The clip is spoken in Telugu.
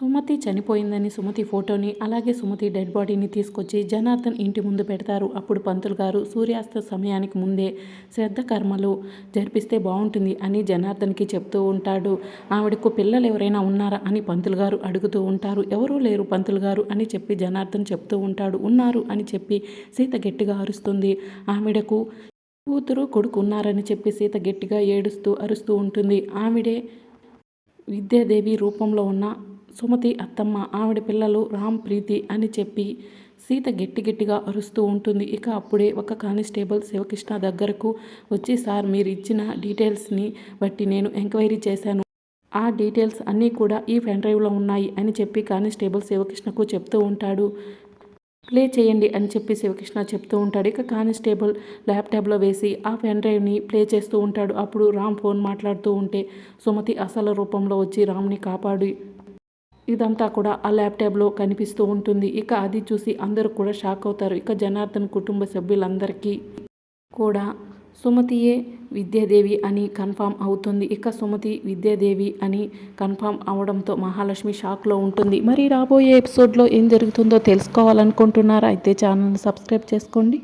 సుమతి చనిపోయిందని సుమతి ఫోటోని అలాగే సుమతి డెడ్ బాడీని తీసుకొచ్చి జనార్దన్ ఇంటి ముందు పెడతారు. అప్పుడు పంతులు గారు సూర్యాస్త సమయానికి ముందే శ్రద్ధ కర్మలు జరిపిస్తే బాగుంటుంది అని జనార్దన్కి చెప్తూ ఉంటాడు. ఆవిడకు పిల్లలు ఎవరైనా ఉన్నారా అని పంతులు గారు అడుగుతూ ఉంటారు. ఎవరూ లేరు పంతులు గారు అని చెప్పి జనార్దన్ చెప్తూ ఉంటాడు. ఉన్నారు అని చెప్పి సీత గట్టిగా అరుస్తుంది. ఆవిడకు కూతురు కొడుకు ఉన్నారని చెప్పి సీత గట్టిగా ఏడుస్తూ అరుస్తూ ఉంటుంది. ఆవిడే విద్యాదేవి రూపంలో ఉన్న సుమతి అత్తమ్మ ఆవిడ పిల్లలు రామ్ ప్రీతి అని చెప్పి సీత గట్టి గట్టిగా అరుస్తూ ఉంటుంది. ఇక అప్పుడే ఒక కానిస్టేబుల్ శివకృష్ణ దగ్గరకు వచ్చి సార్ మీరు ఇచ్చిన డీటెయిల్స్ని బట్టి నేను ఎంక్వైరీ చేశాను. ఆ డీటెయిల్స్ అన్నీ కూడా ఈ పెన్ డ్రైవ్లో ఉన్నాయి అని చెప్పి కానిస్టేబుల్ శివకృష్ణకు చెప్తూ ఉంటాడు. ప్లే చేయండి అని చెప్పి శివకృష్ణ చెప్తూ ఉంటాడు. ఇక కానిస్టేబుల్ ల్యాప్టాప్లో వేసి ఆ పెన్ డ్రైవ్ని ప్లే చేస్తూ ఉంటాడు. అప్పుడు రామ్ ఫోన్ మాట్లాడుతూ ఉంటే సుమతి అసలు రూపంలో వచ్చి రామ్ని కాపాడి. ఇదంతా కూడా ఆ ల్యాప్టాప్లో కనిపిస్తూ ఉంటుంది. ఇక అది చూసి అందరూ కూడా షాక్ అవుతారు. ఇక జనార్దన్ కుటుంబ సభ్యులందరికీ కూడా సుమతియే విద్యాదేవి అని కన్ఫామ్ అవుతుంది. ఇక సుమతి విద్యాదేవి అని కన్ఫామ్ అవడంతో మహాలక్ష్మి షాక్లో ఉంటుంది. మరి రాబోయే ఎపిసోడ్లో ఏం జరుగుతుందో తెలుసుకోవాలనుకుంటున్నారా? అయితే ఛానల్ని సబ్స్క్రైబ్ చేసుకోండి.